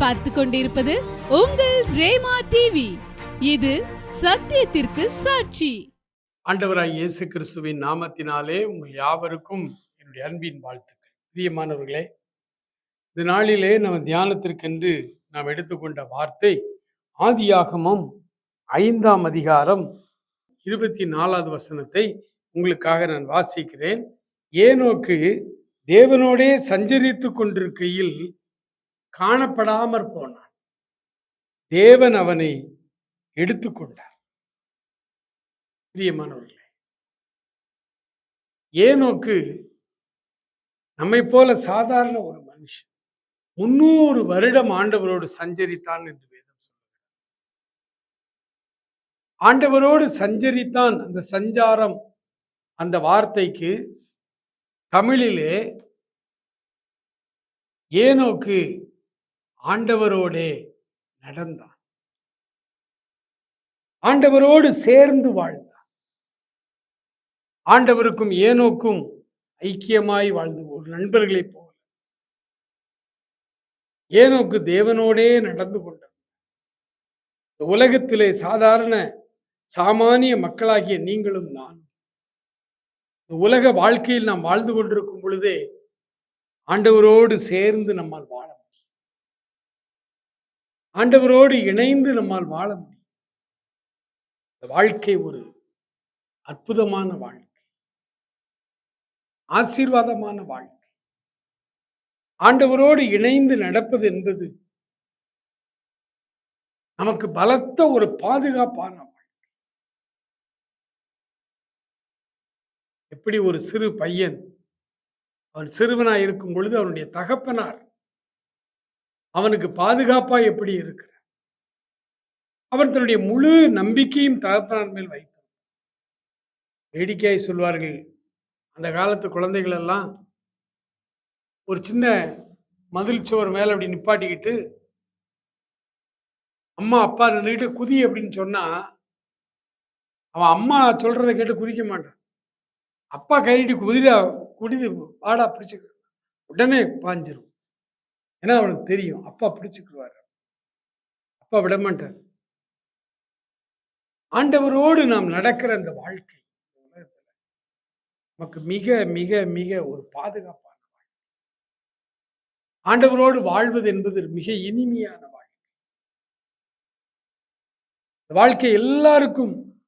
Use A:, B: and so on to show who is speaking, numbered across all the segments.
A: பார்த்து கொண்டிருப்பது உங்கள் ரேமா டிவி இது சத்தியத்திற்கு சாட்சி.
B: ஆண்டவராய் இயேசு கிறிஸ்துவின் நாமத்தினாலே உங்கள் யாவருக்கும் என்னுடைய அன்பின் வாழ்த்துக்கள். பிரியமானவர்களே இந்த நாளிலே நம்ம தியானத்திற்கென்று நாம் எடுத்துக்கொண்ட வார்த்தை ஆதியாகமம் ஐந்தாம் அதிகாரம் இருபத்தி நாலாவது வசனத்தை உங்களுக்காக நான் வாசிக்கிறேன். ஏனோக்கு தேவனோடே சஞ்சரித்து கொண்டிருக்கையில் காணப்படாமற் போனான். தேவன் அவனை எடுத்துக்கொண்டார் பிரியமானவர்களே ஏனோக்கு நம்மை போல சாதாரண ஒரு மனுஷன் முன்னூறு வருடம் ஆண்டவரோடு சஞ்சரித்தான் என்று வேதம் சொல்லுகிறது. ஆண்டவரோடு சஞ்சரித்தான் அந்த சஞ்சாரம் அந்த வார்த்தைக்கு தமிழிலே ஏனோக்கு ஆண்டவரோடே நடந்தான். ஆண்டவரோடு சேர்ந்து வாழ்ந்தான். ஆண்டவருக்கும் ஏனோக்கும் ஐக்கியமாய் வாழ்ந்து ஒரு நண்பர்களைப் போல. ஏனோக்கு தேவனோடே நடந்து கொண்டார் இந்த உலகத்திலே சாதாரண சாமானிய மக்களாகிய நீங்களும் நான் இந்த உலக வாழ்க்கையில் நாம் வாழ்ந்து கொண்டிருக்கும் பொழுதே ஆண்டவரோடு சேர்ந்து நம்மால் வாழ ஆண்டவரோடு இணைந்து நம்மால் வாழ முடியும். இந்த வாழ்க்கை ஒரு அற்புதமான வாழ்க்கை. ஆசீர்வாதமான வாழ்க்கை. ஆண்டவரோடு இணைந்து நடப்பது என்பது நமக்கு பலத்த ஒரு பாதுகாப்பான வாழ்க்கை. எப்படி ஒரு சிறு பையன் அவன் சிறுவனாய் இருக்கும் பொழுது அவனுடைய தகப்பனார் அவனுக்கு பாதுகாப்பாக எப்படி இருக்கிற அவன் தன்னுடைய முழு நம்பிக்கையும் தகப்பனார் மேல் வைத்தான். வேடிக்கையாய் சொல்வார்கள் அந்த காலத்து குழந்தைகள் எல்லாம் ஒரு சின்ன மதில் சுவர் மேலே அப்படி நிப்பாட்டிக்கிட்டு அம்மா அப்பா நின்றுக்கிட்டு குதி அப்படின்னு சொன்னா அவன் அம்மா சொல்றதை கேட்டு குதிக்க மாட்டான். அப்பா கையிட்டு குதிரா குடிது வாடா பிடிச்சுக்க. உடனே பாஞ்சிரும். ஏன்னா அவனுக்கு தெரியும். அப்பா பிடிச்சுக்குவார். அப்பா விட மாட்டார் ஆண்டவரோடு நாம் நடக்கிற அந்த வாழ்க்கை உலகத்தில் நமக்கு மிக மிக மிக ஒரு பாதுகாப்பான வாழ்க்கை. ஆண்டவரோடு வாழ்வது என்பது மிக இனிமையான வாழ்க்கை. இந்த வாழ்க்கை எல்லாருக்கும்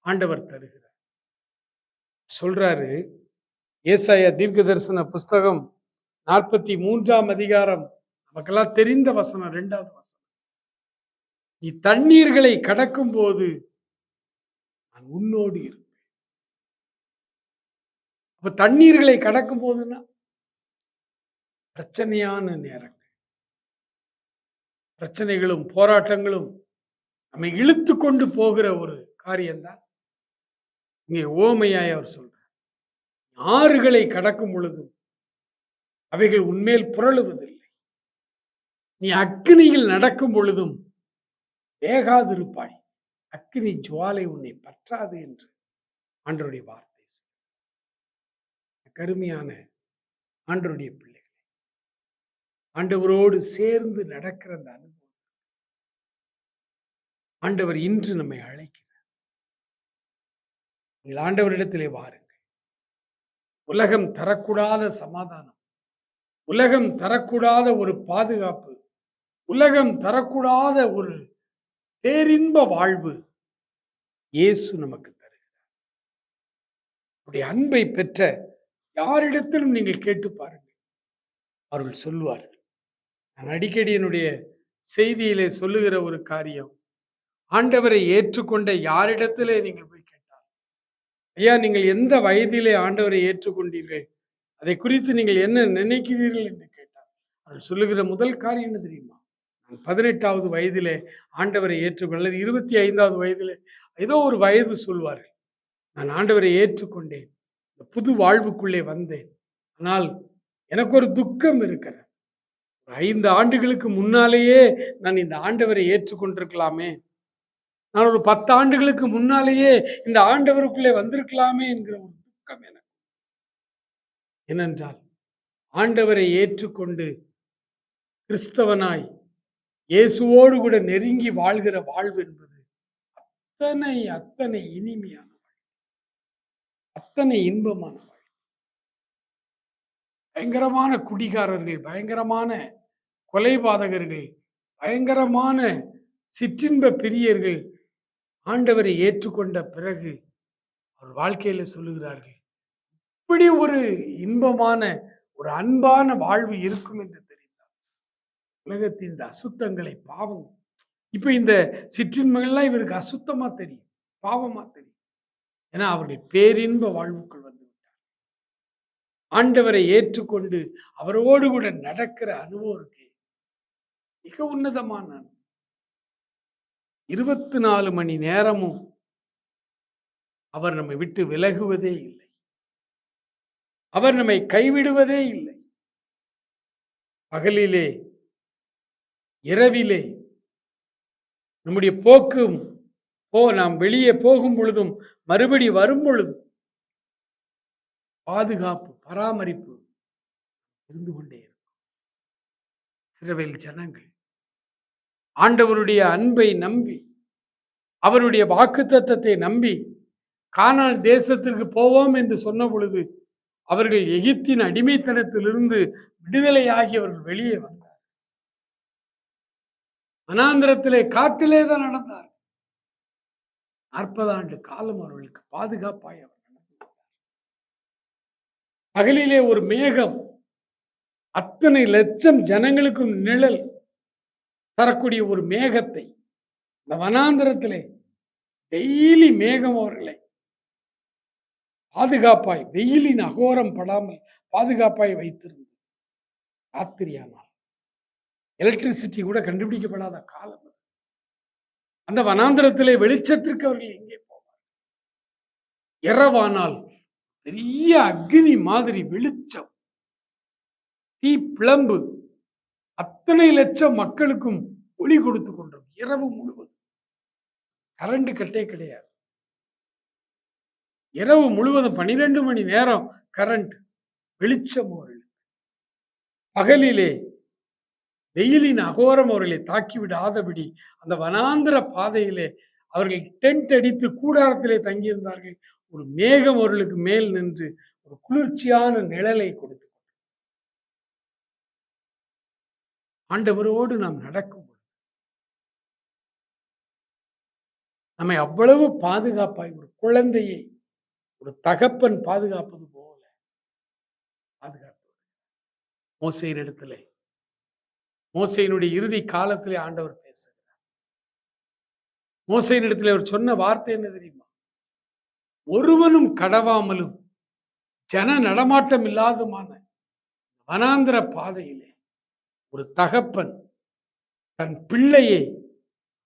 B: ஆண்டவர் தருகிறார். சொல்றாரு ஏசாய தீர்க்க தரிசன புஸ்தகம் நாற்பத்தி மூன்றாம் அதிகாரம் நமக்கெல்லாம் தெரிந்த வசனம் ரெண்டாவது வசனம். நீ தண்ணீர்களை கடக்கும் போது நான் உன்னோடு இருப்பேன். அப்ப தண்ணீர்களை கடக்கும் போதுன்னா பிரச்சனையான நேரங்கள். பிரச்சனைகளும் போராட்டங்களும் நம்மை இழுத்து கொண்டு போகிற ஒரு காரியம்தான். இங்கே ஓமையாய் அவர் சொல்றார். ஆறுகளை கடக்கும் பொழுதும் அவைகள் உண்மையில் புரளுவதில்லை. நீ அக்னியில் நடக்கும் பொழுதும் வேகாதிருப்பாய். அக்னி ஜுவாலை உன்னை பற்றாது என்று ஆண்டருடைய வார்த்தை கருமையான ஆண்டருடைய பிள்ளைகளை ஆண்டவரோடு சேர்ந்து நடக்கிற அந்த அனுபவம். ஆண்டவர் இன்று நம்மை அழைக்கிறார். நீங்கள் ஆண்டவரிடத்திலே வாருங்கள். உலகம் தரக்கூடாத சமாதானம் உலகம் தரக்கூடாத ஒரு பாதுகாப்பு உலகம் தரக்கூடாத ஒரு பேரின்ப வாழ்வு இயேசு நமக்கு தருகிறார். அவருடைய அன்பை பெற்ற யாரிடத்திலும் நீங்கள் கேட்டு பாருங்கள். அவர்கள் சொல்லுவார்கள். நான் அடிக்கடி என்னுடைய செய்தியிலே சொல்லுகிற ஒரு காரியம் ஆண்டவரை ஏற்றுக்கொண்ட யாரிடத்திலே நீங்கள் போய் கேட்டால் ஐயா நீங்கள் எந்த வயதிலே ஆண்டவரை ஏற்றுக்கொண்டீர்கள்? அதை குறித்து நீங்கள் என்ன நினைக்கிறீர்கள்? என்று கேட்டார். அவர்கள் சொல்லுகிற முதல் காரியம் என்ன தெரியுமா? பதினெட்டாவது வயதிலே ஆண்டவரை ஏற்றுக்கொள்ள அல்லது இருபத்தி ஐந்தாவது வயதிலே ஏதோ ஒரு வயது சொல்வார்கள். நான் ஆண்டவரை ஏற்றுக்கொண்டேன். இந்த புது வாழ்வுக்குள்ளே வந்தேன். ஆனால் எனக்கு ஒரு துக்கம் இருக்கிறது. ஐந்து ஆண்டுகளுக்கு முன்னாலேயே நான் இந்த ஆண்டவரை ஏற்றுக்கொண்டிருக்கலாமே. நான் ஒரு பத்து ஆண்டுகளுக்கு முன்னாலேயே இந்த ஆண்டவருக்குள்ளே வந்திருக்கலாமே என்கிற ஒரு துக்கம் எனக்கு. ஏனென்றால் ஆண்டவரை ஏற்றுக்கொண்டு கிறிஸ்தவனாய் இயேசுவோடு கூட நெருங்கி வாழ்கிற வாழ்வு என்பது அத்தனை அத்தனை இனிமையான வாழ்வு. அத்தனை இன்பமான வாழ்வு. பயங்கரமான குடிகாரர்கள் பயங்கரமான கொலைபாதகர்கள் பயங்கரமான சிற்றின்ப பிரியர்கள் ஆண்டவரை ஏற்றுக்கொண்ட பிறகு அவர் வாழ்க்கையில சொல்லுகிறார்கள் இப்படி ஒரு இன்பமான ஒரு அன்பான வாழ்வு இருக்கும் என்று உலகத்தின் இந்த அசுத்தங்களை பாவம் இப்ப இந்த சிற்றின்மைகள்லாம் இவருக்கு அசுத்தமா தெரியும் பாவமா தெரியும். ஏன்னா அவருடைய பேரின்ப வாழ்வுக்குள் வந்து விட்டார். ஆண்டவரை ஏற்றுக்கொண்டு அவரோடு கூட நடக்கிற அனுபவம் இருக்கு. மிக உன்னதமான இருபத்தி நாலு மணி நேரமும் அவர் நம்மை விட்டு விலகுவதே இல்லை. அவர் நம்மை கைவிடுவதே இல்லை. பகலிலே இரவிலே நம்முடைய போக்கும் போ நாம் வெளியே போகும் பொழுதும் மறுபடி வரும் பொழுதும் பாதுகாப்பு பராமரிப்பு இருந்து கொண்டே இருக்கும். சிறவையில் ஜனங்கள் ஆண்டவருடைய அன்பை நம்பி அவருடைய வாக்குத்தத்தத்தை நம்பி கானால் தேசத்திற்கு போவோம் என்று சொன்ன பொழுது அவர்கள் எகிப்தின் அடிமைத்தனத்திலிருந்து விடுதலையாகி அவர்கள் வெளியே வந்தார் வனாந்திரத்திலே காட்டிலே தான் நடந்தார். நாற்பது ஆண்டு காலம் அவர்களுக்கு பாதுகாப்பாய் அவர் நடந்திருந்தார் பகலிலே ஒரு மேகம் அத்தனை லட்சம் ஜனங்களுக்கும் நிழல் தரக்கூடிய ஒரு மேகத்தை இந்த வனாந்திரத்திலே டெய்லி மேகம் அவர்களை பாதுகாப்பாய் வெயிலின் அகோரம் படாமல் பாதுகாப்பாய் வைத்திருந்தது. ராத்திரியானால் எலக்ட்ரிசிட்டி கூட கண்டுபிடிக்கப்படாத காலம் அந்த வனாந்திரத்திலே வெளிச்சத்திற்கு அவர்கள் எங்கே போவார் இரவானால் பெரிய அக்னி மாதிரி வெளிச்சம். தீ பிளம்பு. அத்தனை லட்சம் மக்களுக்கும் ஒளி கொடுத்து கொண்டோம் இரவு முழுவதும். கரண்ட் கட்டே கிடையாது. இரவு முழுவதும் பனிரெண்டு மணி நேரம் கரண்ட் வெளிச்சம் அவர்களுக்கு. பகலிலே வெயிலின் அகோரம் அவர்களை தாக்கி விடாதபடி அந்த வனாந்திர பாதையிலே அவர்கள் டென்ட் அடித்து கூடாரத்திலே தங்கியிருந்தார்கள். ஒரு மேகம் அவர்களுக்கு மேல் நின்று ஒரு குளிர்ச்சியான நிழலை கொடுத்து ஆண்டவரோடு நாம் நடக்கும் பொழுது நம்மை அவ்வளவு பாதுகாப்பாய் ஒரு குழந்தையை ஒரு தகப்பன் பாதுகாப்பது போல பாதுகாப்பு மோசையின் இடத்துல மோசையினுடைய இறுதி காலத்திலே ஆண்டவர் பேசுகிறார். மோசையின் இடத்துல அவர் சொன்ன வார்த்தை என்ன தெரியுமா? ஒருவனும் கடவாமலும் ஜன நடமாட்டம் இல்லாதுமான வனாந்திர பாதையிலே ஒரு தகப்பன் தன் பிள்ளையை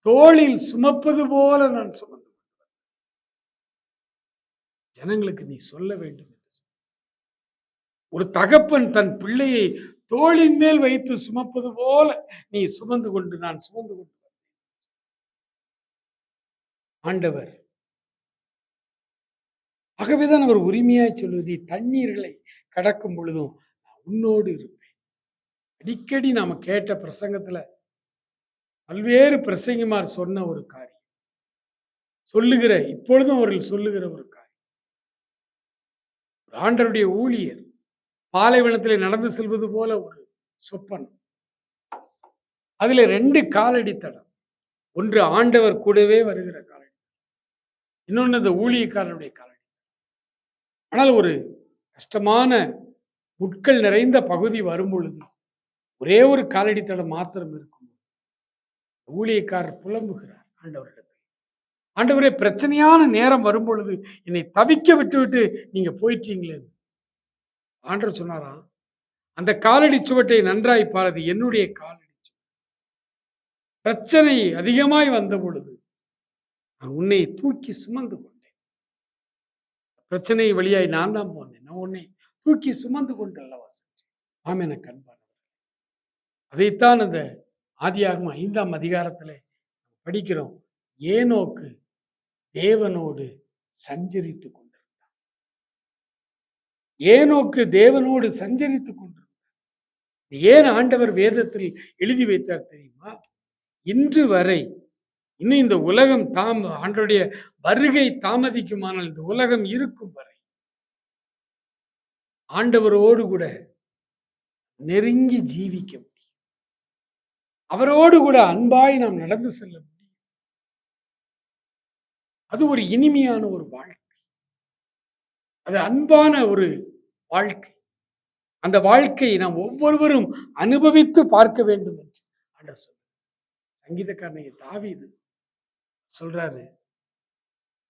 B: தோளில் சுமப்பது போல நான் சுமந்து கொண்டு ஜனங்களுக்கு நீ சொல்ல வேண்டும் என்று ஒரு தகப்பன் தன் பிள்ளையை தோளின் மேல் வைத்து சுமப்பது போல நீ சுமந்து கொண்டு நான் சுமந்து கொண்டு ஆண்டவர் ஆகவேதான் அவர் உரிமையாய் சொல்வது நீ தண்ணீர்களை கடக்கும் பொழுதும் நான் உன்னோடு இருப்பேன். அடிக்கடி நாம கேட்ட பிரசங்கத்துல பல்வேறு பிரசங்கிமார் சொன்ன ஒரு காரியம். சொல்லுகிற இப்பொழுதும் அவர்கள் சொல்லுகிற ஒரு காரியம். ஒரு ஆண்டருடைய ஊழியர் பாலைவனத்தில் நடந்து செல்வது போல ஒரு சொப்பன் அதில் ரெண்டு காலடி தடம் ஒன்று ஆண்டவர் கூடவே வருகிற காலடி. இன்னொன்று இந்த ஊழியக்காரனுடைய காலடி. ஆனால் ஒரு கஷ்டமான முட்கள் நிறைந்த பகுதி வரும் பொழுது ஒரே ஒரு காலடி தடம் மாத்திரம் இருக்கும். ஊழியக்காரர் புலம்புகிறார் ஆண்டவரிடத்தில். ஆண்டவரே பிரச்சனையான நேரம் வரும் பொழுது என்னை தவிக்க விட்டு விட்டு போயிட்டீங்களே. ஆண்டர் சொன்னாராம் அந்த காலடி சுவட்டை நன்றாய் பாரது என்னுடைய காலடி பிரச்சனை அதிகமாய் வந்த பொழுது நான் உன்னை தூக்கி சுமந்து கொண்டேன். பிரச்சனை வழியாய் நான் தான் போனேன். நான் உன்னை தூக்கி சுமந்து கொண்டு அல்லவா சென்றேன். ஆம் என அதைத்தான் அந்த ஆதியாகும் ஐந்தாம் அதிகாரத்துல படிக்கிறோம். ஏனோக்கு தேவனோடு சஞ்சரித்துக் கொண்டு ஏனோக்கு தேவனோடு சஞ்சரித்து கொண்டிருந்தார். ஏன் ஆண்டவர் வேதத்தில் எழுதி வைத்தார் தெரியுமா? இன்று வரை இன்னும் இந்த உலகம் தாம் ஆண்டருடைய வருகை தாமதிக்குமானால் இந்த உலகம் இருக்கும் வரை ஆண்டவரோடு கூட நெருங்கி ஜீவிக்க முடியும். அவரோடு கூட அன்பாய் நாம் நடந்து செல்ல முடியும். அது ஒரு இனிமையான ஒரு வாழ்க்கை. அது அன்பான ஒரு வாழ்க்கை. அந்த வாழ்க்கையை நாம் ஒவ்வொருவரும் அனுபவித்து பார்க்க வேண்டும் என்று ஆண்டவர் சொல் சங்கீதக்காரனை தாவிது சொல்றாரு.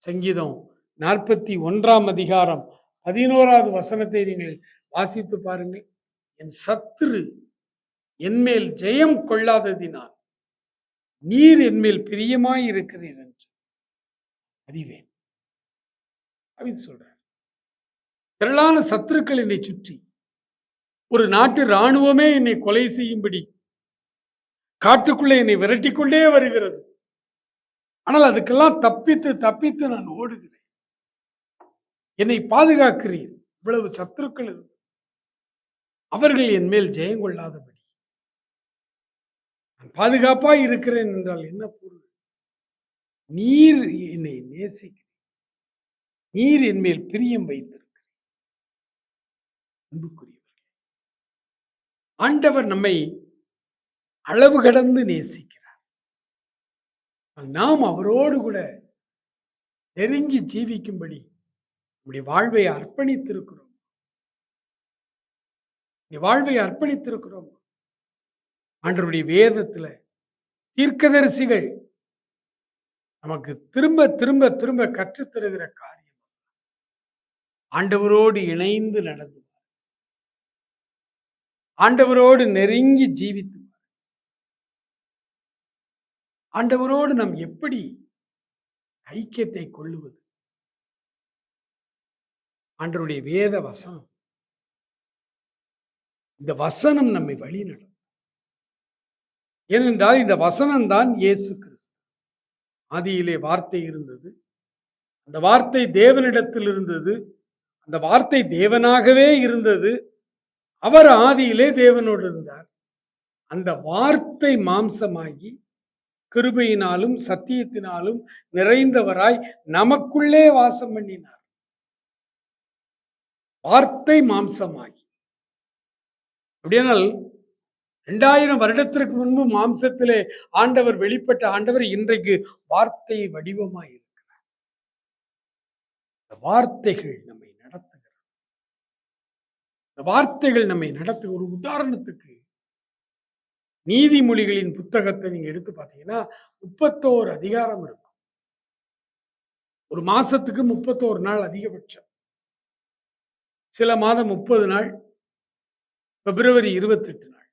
B: சங்கீதம் நாற்பத்தி ஒன்றாம் அதிகாரம் பதினோராவது வசனத்தை நீங்கள் வாசித்து பாருங்கள். என் சத்துரு என்மேல் ஜெயம் கொள்ளாததினால் நீர் என்மேல் பிரியமாய் இருக்கிறீர் என்று அறிவேன். அப்படின்னு சொல்றார். திரளான சத்துருக்கள் என்னை சுற்றி. ஒரு நாட்டு இராணுவமே என்னை கொலை செய்யும்படி. காட்டுக்குள்ளே என்னை விரட்டிக் கொண்டே வருகிறது. ஆனால் அதுக்கெல்லாம் தப்பித்து தப்பித்து நான் ஓடுகிறேன். என்னை பாதுகாக்கிறீர். இவ்வளவு சத்துருக்கள் இருக்கு அவர்கள் என் மேல் ஜெயம் கொள்ளாதபடி. நான் பாதுகாப்பாய் இருக்கிறேன் என்றால் என்ன பொருள்? நீர் என்னை நேசிக்கிறேன் நீர் என் மேல் பிரியம் வைத்திருக்கிறீர். அன்புக்குரியவர்களே. ஆண்டவர் நம்மை அளவு கடந்து நேசிக்கிறார். நாம் அவரோடு கூட நெருங்கி ஜீவிக்கும்படி நம்முடைய வாழ்வை அர்ப்பணித்திருக்கிறோம். வாழ்வை அர்ப்பணித்திருக்கிறோம். ஆண்டவருடைய வேதத்துல தீர்க்கதரிசிகள் நமக்கு திரும்ப திரும்ப திரும்ப கற்றுத் தருகிற காரியம். ஆண்டவரோடு இணைந்து நடந்து ஆண்டவரோடு நெருங்கி ஜீவித்து ஆண்டவரோடு நாம் எப்படி ஐக்கியத்தை கொள்ளுவது? ஆண்டவருடைய வேத வசனம். இந்த வசனம் நம்மை வழி நடத்தும். ஏனென்றால் இந்த வசனம் தான் இயேசு கிறிஸ்து. ஆதியிலே வார்த்தை இருந்தது. அந்த வார்த்தை தேவனிடத்தில் இருந்தது. அந்த வார்த்தை தேவனாகவே இருந்தது. அவர் ஆதியிலே தேவனோடு இருந்தார். அந்த வார்த்தை மாம்சமாகி கிருபையினாலும் சத்தியத்தினாலும் நிறைந்தவராய் நமக்குள்ளே வாசம் பண்ணினார். வார்த்தை மாம்சமாகி. அப்படியானால் இரண்டாயிரம் வருடத்திற்கு முன்பு மாம்சத்திலே ஆண்டவர் வெளிப்பட்ட ஆண்டவர் இன்றைக்கு வார்த்தை வடிவமாய் இருக்கிறார் வார்த்தைகள் நம்மை இந்த வார்த்தைகள் நம்மை நடத்து ஒரு உதாரணத்துக்கு நீதிமொழிகளின் புத்தகத்தை நீங்க எடுத்து பார்த்தீங்கன்னா முப்பத்தோரு அதிகாரம் இருக்கும். ஒரு மாசத்துக்கு முப்பத்தோரு நாள் அதிகபட்சம். சில மாதம் முப்பது நாள் பிப்ரவரி இருபத்தெட்டு நாள்.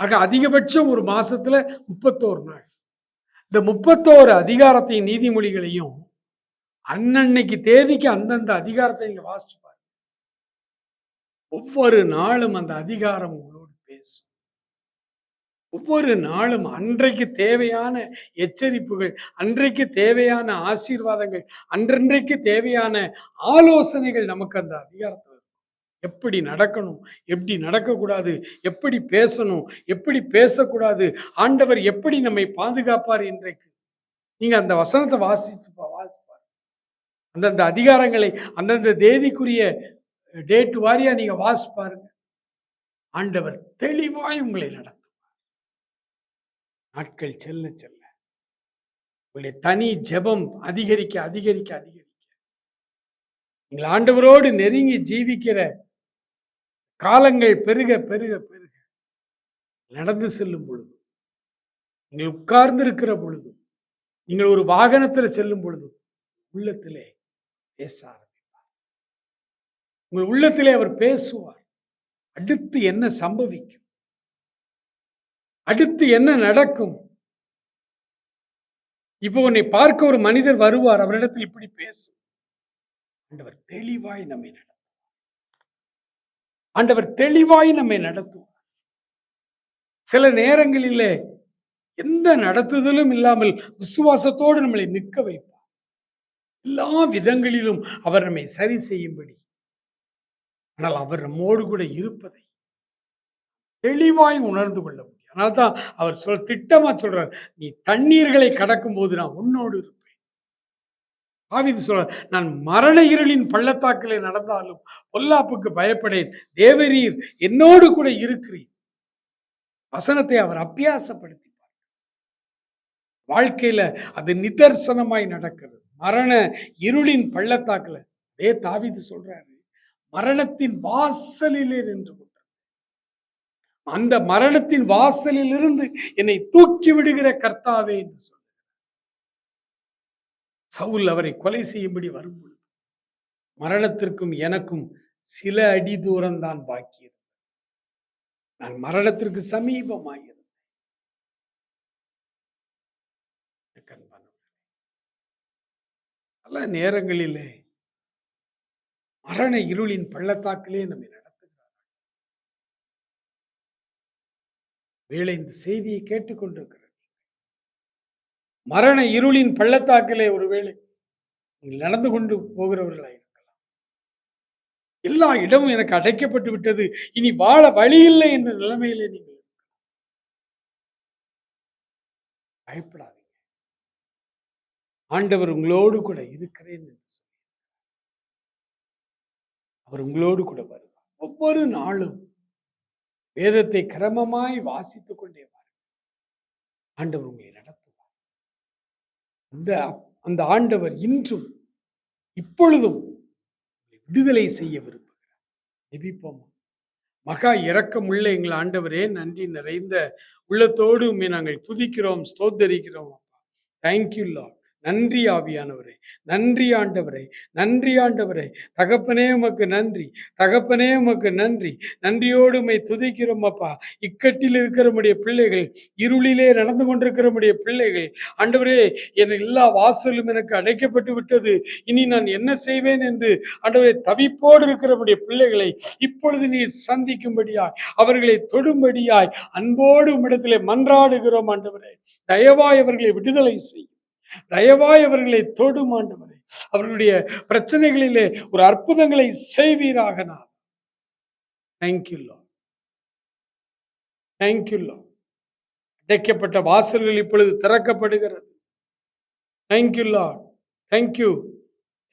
B: ஆக அதிகபட்சம் ஒரு மாசத்துல முப்பத்தோரு நாள். இந்த முப்பத்தோரு அதிகாரத்தையும் நீதிமொழிகளையும் அன்னன்னைக்கு தேதிக்கு அந்தந்த அதிகாரத்தை நீங்க வாசிச்சு பாருங்க. ஒவ்வொரு நாளும் அந்த அதிகாரம் உங்களோடு பேசும். ஒவ்வொரு நாளும் அன்றைக்கு தேவையான எச்சரிப்புகள் அன்றைக்கு தேவையான ஆசீர்வாதங்கள் அன்றன்றைக்கு தேவையான ஆலோசனைகள் நமக்கு அந்த அதிகாரத்தில் எப்படி நடக்கணும் எப்படி நடக்கக்கூடாது எப்படி பேசணும் எப்படி பேசக்கூடாது ஆண்டவர் எப்படி நம்மை பாதுகாப்பார் இன்றைக்கு நீங்க அந்த வசனத்தை வாசிச்சு பா- வாசிப்பார். அந்தந்த அதிகாரங்களை அந்தந்த தேதிக்குரிய டேட் வாரியா நீங்க வாசிப்பாருங்க ஆண்டவர் தெளிவாய் உங்களை நடத்துவார். நாட்கள் செல்ல செல்ல உங்களுடைய தனி ஜெபம் அதிகரிக்க அதிகரிக்க அதிகரிக்க. நீங்கள் ஆண்டவரோடு நெருங்கி ஜீவிக்கிற காலங்கள் பெருக பெருக பெருக. நடந்து செல்லும் பொழுதும் நீங்கள் உட்கார்ந்து இருக்கிற பொழுதும் நீங்கள் ஒரு வாகனத்தில் செல்லும் பொழுதும் உள்ளத்திலே பேச உங்கள் உள்ளத்திலே அவர் பேசுவார். அடுத்து என்ன சம்பவிக்கும்? அடுத்து என்ன நடக்கும்? இப்போ உன்னை பார்க்க ஒரு மனிதர் வருவார் அவரிடத்தில் இப்படி பேசும் ஆண்டவர் தெளிவாய் நம்மை நடத்துவார். ஆண்டவர் தெளிவாய் நம்மை நடத்துவார். சில நேரங்களிலே எந்த நடத்துதலும் இல்லாமல் விசுவாசத்தோடு நம்மளை நிற்க வைப்பார். எல்லா விதங்களிலும் அவர் நம்மை சரி செய்யும்படி ஆனால் அவர் நம்மோடு கூட இருப்பதை தெளிவாய் உணர்ந்து கொள்ள முடியும். அதனால்தான் அவர் சொல் திட்டமா சொல்றார் நீ தண்ணீர்களை கடக்கும் போது நான் உன்னோடு இருப்பேன். ஆவிது சொல்றார் நான் மரண இருளின் பள்ளத்தாக்கிலே நடந்தாலும் பொல்லாப்புக்கு பயப்படேன். தேவரீர் என்னோடு கூட இருக்கிறீர். வசனத்தை அவர் அப்பியாசப்படுத்தி வாழ்க்கையில அது நிதர்சனமாய் நடக்கிறது. மரண இருளின் பள்ளத்தாக்குல அதே தாவிது சொல்றாரு மரணத்தின் வாசலிலே நின்று கொண்டார் அந்த மரணத்தின் வாசலில் இருந்து என்னை தூக்கி விடுகிற கர்த்தாவே என்று சொல்றார் சவுல் அவரை கொலை செய்யும்படி வரும்பொழுது மரணத்திற்கும் எனக்கும் சில அடி தூரம்தான் பாக்கியது நான் மரணத்திற்கு சமீபமாயிருந்தேன். எனக்கு பல நேரங்களிலே மரண இருளின் பள்ளத்தாக்கிலே நம்மை நடத்துகிறார் வேலை இந்த செய்தியை கேட்டுக்கொண்டிருக்கிறார் மரண இருளின் பள்ளத்தாக்கிலே ஒருவேளை நீங்கள் நடந்து கொண்டு போகிறவர்களாய் இருக்கலாம். எல்லா இடமும் எனக்கு அடைக்கப்பட்டு விட்டது. இனி வாழ வழி இல்லை என்ற நிலைமையிலே நீங்கள் இருக்கலாம். பயப்படாதீங்க. ஆண்டவர் உங்களோடு கூட இருக்கிறேன் என்று சொல்லி அவர் உங்களோடு கூட வருவார். ஒவ்வொரு நாளும் வேதத்தை கிரமமாய் வாசித்துக் கொண்டே வாருங்கள். ஆண்டவர் உங்களை நடத்துவார். அந்த அந்த ஆண்டவர் இன்றும் இப்பொழுதும் விடுதலை செய்ய விரும்புகிறார். ஜெபிப்போமா. மகா இரக்கமுள்ள எங்கள் ஆண்டவரே நன்றி நிறைந்த உள்ளத்தோடு உம்மை நாங்கள் துதிக்கிறோம் ஸ்தோத்தரிக்கிறோம் அப்பா. தேங்க்யூ லார்ட் நன்றி ஆவியானவரே நன்றி ஆண்டவரே நன்றி ஆண்டவரே. தகப்பனே உமக்கு நன்றி. தகப்பனே உமக்கு நன்றி. நன்றியோடு உமை துதிக்கிறோம் அப்பா. இக்கட்டில் இருக்கிறமுடைய பிள்ளைகள் இருளிலே நடந்து கொண்டிருக்கிறமுடைய பிள்ளைகள். ஆண்டவரே என் எல்லா வாசலும் எனக்கு அடைக்கப்பட்டு விட்டது. இனி நான் என்ன செய்வேன் என்று ஆண்டவரே தவிப்போடு இருக்கிறமுடைய பிள்ளைகளை இப்பொழுது நீர் சந்திக்கும்படியாய் அவர்களை தொடும்படியாய் அன்போடு உம்மிடத்திலே மன்றாடுகிறோம் ஆண்டவரே. தயவாய் அவர்களை விடுதலை செய்யும் தயவாய் அவர்களை தொடும் ஆண்டவரே. அவர்களுடைய பிரச்சனைகளிலே ஒரு அற்புதங்களை செய்வீராக நான். தேங்க்யூல்லோ தேங்க்யூல்லோ அடைக்கப்பட்ட வாசல்கள் இப்பொழுது திறக்கப்படுகிறது. தேங்க்யூல்லா தேங்க்யூ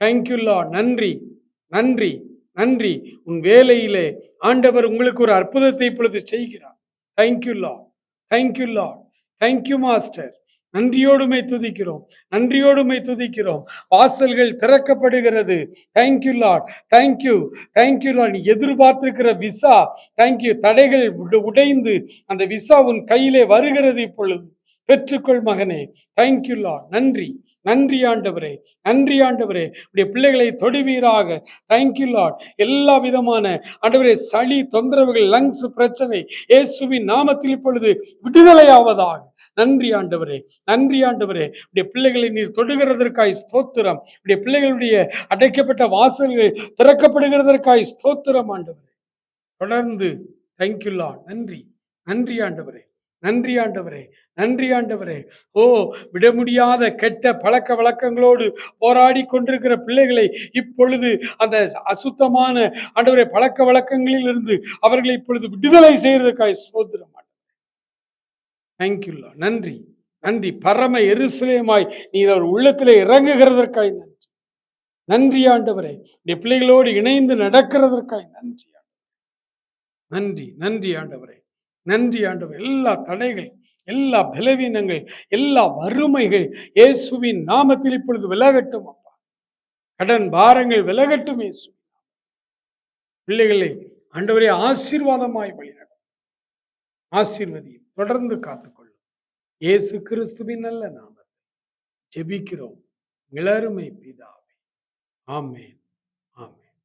B: தேங்க்யூல்லா நன்றி. நன்றி. நன்றி. உன் வேலையிலே ஆண்டவர் உங்களுக்கு ஒரு அற்புதத்தை இப்பொழுது செய்கிறார். தேங்க்யூல்லா தேங்க்யூல்லா தேங்க்யூ மாஸ்டர் நன்றியோடுமை துதிக்கிறோம். நன்றியோடுமை துதிக்கிறோம். வாசல்கள் திறக்கப்படுகிறது. Thank you lord thank you thank you lord நீ எதிர்பார்த்திருக்கிற விசா. தேங்க்யூ தடைகள் உட- உடைந்து அந்த விசா உன் கையிலே வருகிறது இப்பொழுது. பெற்றுக்கொள் மகனே. தேங்க்யூல்லா நன்றி. நன்றி ஆண்டவரே. நன்றி ஆண்டவரே. உடைய பிள்ளைகளை தொடுவீராக. தேங்க்யூ லாட் எல்லா விதமான ஆண்டவரே சளி தொந்தரவுகள் லங்ஸ் பிரச்சனை இயேசுவின் நாமத்தில் இப்பொழுது விடுதலையாவதாக. நன்றி ஆண்டவரே. நன்றி ஆண்டவரே. உடைய பிள்ளைகளை நீர் தொடுகிறதற்காய் ஸ்தோத்திரம். உடைய பிள்ளைகளுடைய அடைக்கப்பட்ட வாசல்கள் திறக்கப்படுகிறதற்காய் ஸ்தோத்திரம் ஆண்டவரே. தொடர்ந்து தேங்க்யூல்லா நன்றி. நன்றி ஆண்டவரே. நன்றி ஆண்டவரே நன்றி ஆண்டவரே. ஓ விட முடியாத கெட்ட பழக்க வழக்கங்களோடு போராடி கொண்டிருக்கிற பிள்ளைகளை இப்பொழுது அந்த அசுத்தமான ஆண்டவரே பழக்க வழக்கங்களில் இருந்து அவர்களை இப்பொழுது விடுதலை செய்யறதுக்காய் சோதரம் தேங்க்யூல்லா நன்றி நன்றி. பரம எருசலேமாய் நீ அவர் உள்ளத்திலே இறங்குகிறதற்காய் நன்றி. நன்றி ஆண்டவரே. நீ பிள்ளைகளோடு இணைந்து நடக்கிறதற்காய் நன்றி நன்றி நன்றி ஆண்டவரே. நன்றி ஆண்டவர். எல்லா தடைகள் எல்லா பலவீனங்கள் எல்லா வறுமைகள் இயேசுவின் நாமத்தில் இப்பொழுது விலகட்டும் அப்பா. கடன் பாரங்கள் விலகட்டும் இயேசு பிள்ளைகளை ஆண்டவரே ஆசீர்வாதமாய் வழிநடும் ஆசீர்வதியும். தொடர்ந்து காத்துக்கொள்ளும். இயேசு கிறிஸ்துவின் நல்ல நாமத்தை ஜெபிக்கிறோம். இளருமை பிதாவே. ஆமேன். ஆமேன்.